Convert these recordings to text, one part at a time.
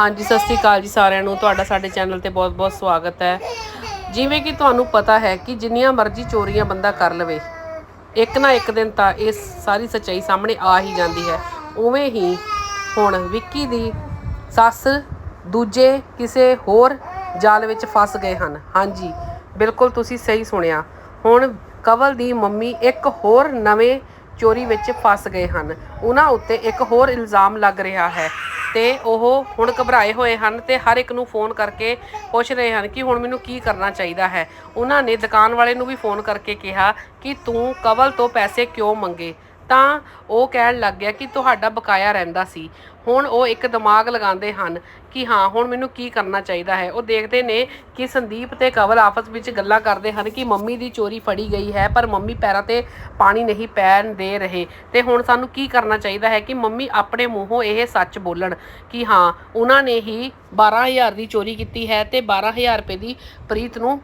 ਹਾਂਜੀ, ਸਤਿ ਸ੍ਰੀ ਅਕਾਲ ਜੀ ਸਾਰਿਆਂ ਨੂੰ। ਤੁਹਾਡਾ ਸਾਡੇ ਚੈਨਲ ਤੇ ਬਹੁਤ-ਬਹੁਤ ਸਵਾਗਤ ਹੈ। ਜਿਵੇਂ ਕਿ ਤੁਹਾਨੂੰ ਪਤਾ ਹੈ ਕਿ ਜਿੰਨੀਆਂ ਮਰਜ਼ੀ ਚੋਰੀਆਂ ਬੰਦਾ ਕਰ ਲਵੇ, ਇੱਕ ਨਾ ਇੱਕ ਦਿਨ ਤਾਂ ਇਹ ਸਾਰੀ ਸੱਚਾਈ ਸਾਹਮਣੇ ਆ ਹੀ ਜਾਂਦੀ ਹੈ। ਉਵੇਂ ਹੀ ਹੁਣ ਵਿੱਕੀ ਦੀ ਸੱਸ ਦੂਜੇ ਕਿਸੇ ਹੋਰ ਜਾਲ ਵਿੱਚ ਫਸ ਗਏ ਹਨ। ਹਾਂਜੀ, ਬਿਲਕੁਲ ਤੁਸੀਂ ਸਹੀ ਸੁਣਿਆ। ਹੁਣ ਕਵਲ ਦੀ ਮੰਮੀ ਇੱਕ ਹੋਰ ਨਵੇਂ ਚੋਰੀ ਵਿੱਚ ਫਸ ਗਏ ਹਨ। ਉਹਨਾਂ ਉੱਤੇ ਇੱਕ ਹੋਰ ਇਲਜ਼ਾਮ ਲੱਗ ਰਿਹਾ ਹੈ। ਤੇ ਉਹ ਹੁਣ ਘਬਰਾਏ ਹੋਏ ਹਨ ਤੇ ਹਰ ਇੱਕ ਨੂੰ ਫੋਨ ਕਰਕੇ ਪੁੱਛ ਰਹੇ ਹਨ ਕਿ ਹੁਣ ਮੈਨੂੰ ਕੀ ਕਰਨਾ ਚਾਹੀਦਾ ਹੈ। ਉਹਨਾਂ ਨੇ ਦੁਕਾਨ ਵਾਲੇ ਨੂੰ ਵੀ ਫੋਨ ਕਰਕੇ ਕਿਹਾ ਕਿ ਤੂੰ ਕਵਲ ਤੋਂ ਪੈਸੇ ਕਿਉਂ ਮੰਗੇ? ਤਾਂ ਉਹ ਕਹਿਣ ਲੱਗ ਗਿਆ ਕਿ ਤੁਹਾਡਾ ਬਕਾਇਆ ਰਹਿੰਦਾ ਸੀ। ਹੁਣ ਉਹ ਇੱਕ ਦਿਮਾਗ ਲਗਾਉਂਦੇ ਹਨ ਕਿ ਹਾਂ, ਹੁਣ ਮੈਨੂੰ ਕੀ ਕਰਨਾ ਚਾਹੀਦਾ ਹੈ। ਉਹ ਦੇਖਦੇ ਨੇ ਕਿ ਸੰਦੀਪ ਤੇ ਕਵਲ ਆਪਸ ਵਿੱਚ ਗੱਲਾਂ ਕਰਦੇ ਹਨ ਕਿ ਮੰਮੀ ਦੀ ਚੋਰੀ ਫੜੀ ਗਈ ਹੈ, ਪਰ ਮੰਮੀ ਪੈਰਾਂ ਤੇ ਪਾਣੀ ਨਹੀਂ ਪੈਣ ਦੇ ਰਹੇ। ਤੇ ਹੁਣ ਸਾਨੂੰ ਕੀ ਕਰਨਾ ਚਾਹੀਦਾ ਹੈ ਕਿ ਮੰਮੀ ਆਪਣੇ ਮੂੰਹੋਂ ਇਹ ਸੱਚ ਬੋਲਣ ਕਿ ਹਾਂ, ਉਹਨਾਂ ਨੇ ਹੀ 12000 ਦੀ ਚੋਰੀ ਕੀਤੀ ਹੈ ਤੇ 12000 ਰੁਪਏ ਦੀ ਪ੍ਰੀਤ ਨੂੰ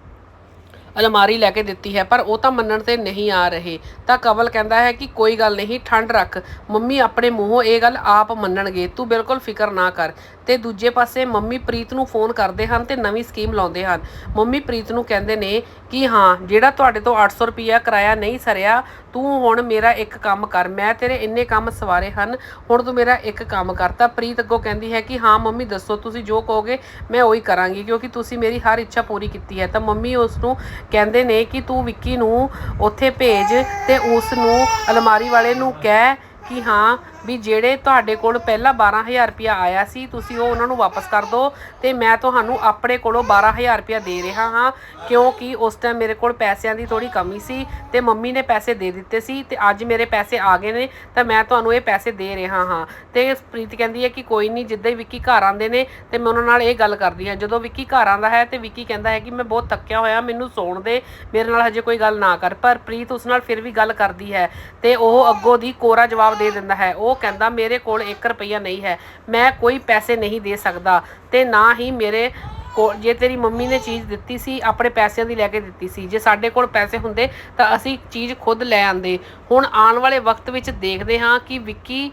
ਅਲਮਾਰੀ ਲੈ ਕੇ ਦਿੱਤੀ ਹੈ, ਪਰ ਉਹ ਤਾਂ ਮੰਨਣ ਤੇ ਨਹੀਂ ਆ ਰਹੇ। ਤਾਂ ਕਵਲ ਕਹਿੰਦਾ ਹੈ ਕਿ ਕੋਈ ਗੱਲ ਨਹੀਂ, ਠੰਡ ਰੱਖ। ਮੰਮੀ ਆਪਣੇ ਮੂੰਹੋਂ ਇਹ ਗੱਲ ਆਪ ਮੰਨਣਗੇ, ਤੂੰ ਬਿਲਕੁਲ ਫਿਕਰ ਨਾ ਕਰ। ਤੇ ਦੂਜੇ ਪਾਸੇ ਮੰਮੀ ਪ੍ਰੀਤ ਨੂੰ ਫੋਨ ਕਰਦੇ ਹਨ ਤੇ ਨਵੀਂ ਸਕੀਮ ਲਾਉਂਦੇ ਹਨ। ਮੰਮੀ ਪ੍ਰੀਤ ਨੂੰ ਕਹਿੰਦੇ ਨੇ ਕਿ ਹਾਂ, ਜਿਹੜਾ ਤੁਹਾਡੇ ਤੋਂ 800 ਰੁਪਿਆ ਕਿਰਾਇਆ ਨਹੀਂ ਸਰਿਆ, ਤੂੰ ਹੁਣ ਮੇਰਾ ਇੱਕ ਕੰਮ ਕਰ, ਮੈਂ ਤੇਰੇ ਇੰਨੇ ਕੰਮ ਸਵਾਰੇ ਹਨ, ਹੁਣ ਤੂੰ ਮੇਰਾ ਇੱਕ ਕੰਮ ਕਰਤਾ ਪ੍ਰੀਤ ਅੱਗੋਂ ਕਹਿੰਦੀ ਹੈ ਕਿ ਹਾਂ, ਮੰਮੀ ਦੱਸੋ ਤੁਸੀਂ ਜੋ ਕਹੋਗੇ, ਮੈਂ ਉਹੀ ਕਰਾਂਗੀ, ਕਿਉਂਕਿ ਤੁਸੀਂ ਮੇਰੀ ਹਰ ਇੱਛਾ ਪੂਰੀ ਕੀਤੀ ਹੈ। ਤਾਂ ਮੰਮੀ ਉਸ ਨੂੰ ਕਹਿੰਦੇ ਨੇ ਕਿ ਤੂੰ ਵਿੱਕੀ ਨੂੰ ਉੱਥੇ ਭੇਜ ਤੇ ਉਸ ਨੂੰ ਅਲਮਾਰੀ ਵਾਲੇ ਨੂੰ ਕਹਿ ਕਿ ਹਾਂ ਵੀ ਜਿਹੜੇ ਤੁਹਾਡੇ ਕੋਲ ਪਹਿਲਾਂ 12000 ਰੁਪਇਆ ਆਇਆ ਸੀ, ਤੁਸੀਂ ਉਹ ਉਹਨਾਂ ਨੂੰ ਵਾਪਸ ਕਰ ਦਿਓ ਤੇ ਮੈਂ ਤੁਹਾਨੂੰ ਆਪਣੇ ਕੋਲੋਂ 12000 ਰੁਪਇਆ ਦੇ ਰਿਹਾ ਹਾਂ, ਕਿਉਂਕਿ ਉਸ ਟਾਈਮ ਮੇਰੇ ਕੋਲ ਪੈਸਿਆਂ ਦੀ ਥੋੜੀ ਕਮੀ ਸੀ ਤੇ ਮੰਮੀ ਨੇ ਪੈਸੇ ਦੇ ਦਿੱਤੇ ਸੀ ਤੇ ਅੱਜ ਮੇਰੇ ਪੈਸੇ ਆ ਗਏ ਨੇ, ਤਾਂ ਮੈਂ ਤੁਹਾਨੂੰ ਇਹ ਪੈਸੇ ਦੇ ਰਿਹਾ ਹਾਂ। ਤੇ ਪ੍ਰੀਤ ਕਹਿੰਦੀ ਹੈ ਕਿ ਕੋਈ ਨਹੀਂ, ਜਿੱਦਾਂ ਹੀ ਵਿੱਕੀ ਘਰ ਆਉਂਦੇ ਨੇ ਤੇ ਮੈਂ ਉਹਨਾਂ ਨਾਲ ਇਹ ਗੱਲ ਕਰਦੀ ਹਾਂ। ਜਦੋਂ ਵਿੱਕੀ ਘਰ ਆਉਂਦਾ ਹੈ ਤੇ ਵਿੱਕੀ ਕਹਿੰਦਾ ਹੈ ਕਿ ਮੈਂ ਬਹੁਤ ਥੱਕਿਆ ਹੋਇਆ, ਮੈਨੂੰ ਸੌਣ ਦੇ, ਮੇਰੇ ਨਾਲ ਹਜੇ ਕੋਈ ਗੱਲ ਨਾ ਕਰ। ਪਰ ਪ੍ਰੀਤ ਉਸ ਨਾਲ ਫਿਰ ਵੀ ਗੱਲ ਕਰਦੀ ਹੈ ਤੇ ਉਹ ਅੱਗੋਂ ਦੀ ਕੋਰਾ ਜਵਾਬ ਦੇ ਦਿੰਦਾ ਹੈ। ਉਹ ਉਹ ਕਹਿੰਦਾ, ਮੇਰੇ ਕੋਲ 1 ਰੁਪਈਆ ਨਹੀਂ ਹੈ, ਮੈਂ ਕੋਈ ਪੈਸੇ ਨਹੀਂ ਦੇ ਸਕਦਾ ਤੇ ਨਾ ਹੀ ਮੇਰੇ ਕੋ ਜੇ ਤੇਰੀ ਮੰਮੀ ਨੇ ਚੀਜ਼ ਦਿੱਤੀ ਸੀ, ਆਪਣੇ ਪੈਸਿਆਂ ਦੀ ਲੈ ਕੇ ਦਿੱਤੀ ਸੀ। ਜੇ ਸਾਡੇ ਕੋਲ ਪੈਸੇ ਹੁੰਦੇ ਤਾਂ ਅਸੀਂ ਚੀਜ਼ ਖੁਦ ਲੈ ਆਂਦੇ। ਹੁਣ ਆਉਣ ਵਾਲੇ ਵਕਤ ਵਿੱਚ ਦੇਖਦੇ ਹਾਂ ਕਿ ਵਿੱਕੀ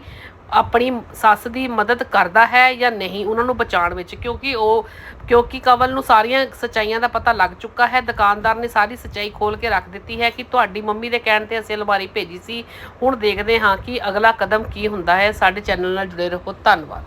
ਆਪਣੀ ਸੱਸ ਦੀ ਮਦਦ ਕਰਦਾ ਹੈ ਜਾਂ ਨਹੀਂ, ਉਹਨਾਂ ਨੂੰ ਬਚਾਉਣ ਵਿੱਚ, ਕਿਉਂਕਿ ਉਹ, ਕਿਉਂਕਿ ਕਵਲ ਨੂੰ ਸਾਰੀਆਂ ਸਚਾਈਆਂ ਦਾ ਪਤਾ ਲੱਗ ਚੁੱਕਾ ਹੈ। ਦੁਕਾਨਦਾਰ ਨੇ ਸਾਰੀ ਸਚਾਈ ਖੋਲ ਕੇ ਰੱਖ ਦਿੱਤੀ ਹੈ ਕਿ ਤੁਹਾਡੀ ਮੰਮੀ ਦੇ ਕਹਿਣ ਤੇ ਅਸੀਂ ਅਲਮਾਰੀ ਭੇਜੀ ਸੀ। ਹੁਣ ਦੇਖਦੇ ਹਾਂ ਕਿ ਅਗਲਾ ਕਦਮ ਕੀ ਹੁੰਦਾ ਹੈ। ਸਾਡੇ ਚੈਨਲ ਨਾਲ ਜੁੜੇ ਰਹੋ। ਧੰਨਵਾਦ।